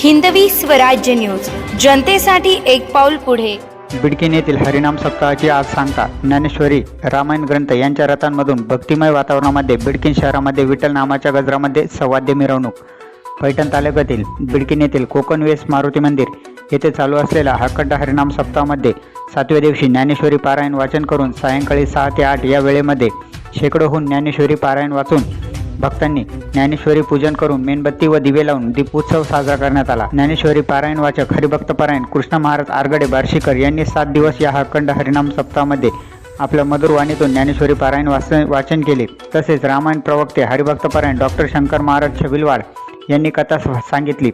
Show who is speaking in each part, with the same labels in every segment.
Speaker 1: Hindavi Swarajya news. जनतेसाठी एक पाऊल पुढे.
Speaker 2: बिडकीन येथील हरिनाम सप्ताहाची आज सांगता ज्ञानेश्वरी रामायण ग्रंथ यांच्या रथांमधून भक्तिमय वातावरणामध्ये बिडकीन शहरामध्ये विठ्ठल नामाच्या गजरामध्ये सवाद्य मिरवणूक. पैठण तालुक्यातील बिडकीन येथील कोकण वेस्ट मारुती मंदिर येथे चालू असलेल्या अखंड हरिनाम सप्ताहामध्ये सातव्या दिवशी ज्ञानेश्वरी पारायण वाचन करून सायंकाळी सहा ते आठ या वेळेमध्ये शेकडोहून ज्ञानेश्वरी पारायण वाचून भक्तांनी ज्ञानेश्वरी पूजन करून मेणबत्ती व दिवे लावून दीपोत्सव साजरा करण्यात आला. ज्ञानेश्वरी पारायण वाचक हरिभक्त पारायण कृष्ण महाराज आरगडे बार्शीकर यांनी सात दिवस या अखंड हरिनाम सप्ताहामध्ये आपल्या मधुर वाणीतून ज्ञानेश्वरी पारायण वाच वाचन केले. तसेच रामायण प्रवक्ते हरिभक्त पारायण डॉक्टर शंकर महाराज छबिलवाड यांनी कथा सांगितली.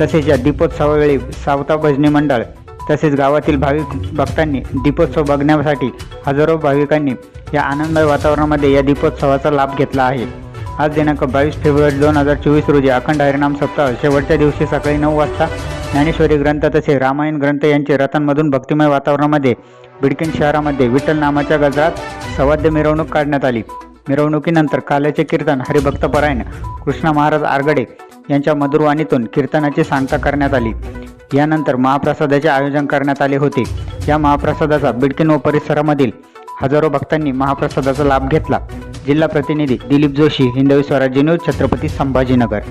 Speaker 2: तसेच या दीपोत्सवावेळी सावता भजनी मंडळ तसेच गावातील भाविक भक्तांनी दीपोत्सव बघण्यासाठी हजारो भाविकांनी या आनंद वातावरणामध्ये या दीपोत्सवाचा लाभ घेतला आहे. आज दिनांक बावीस फेब्रुवारी दोन हजार चोवीस रोजी अखंड हरिनाम सप्ताह शेवटच्या दिवशी सकाळी नऊ वाजता ज्ञानेश्वरी ग्रंथ तसे रामायण ग्रंथ यांचे रथांमधून भक्तिमय वातावरणामध्ये बिडकिन शहरामध्ये विठ्ठल नामाच्या गजरात सवाद्य मिरवणूक काढण्यात आली. मिरवणुकीनंतर काल्याचे कीर्तन हरिभक्तपरायण कृष्ण महाराज आरगडे यांच्या मधुरवाणीतून कीर्तनाची सांगता करण्यात आली. यानंतर महाप्रसादाचे आयोजन करण्यात आले होते. या महाप्रसादाचा बिडकीन व परिसरामधील हजारो भक्तांनी महाप्रसादाचा लाभ घेतला. जिल्हा प्रतिनिधी दिलीप जोशी हिंदवी स्वराज्य न्यूज छत्रपती संभाजीनगर.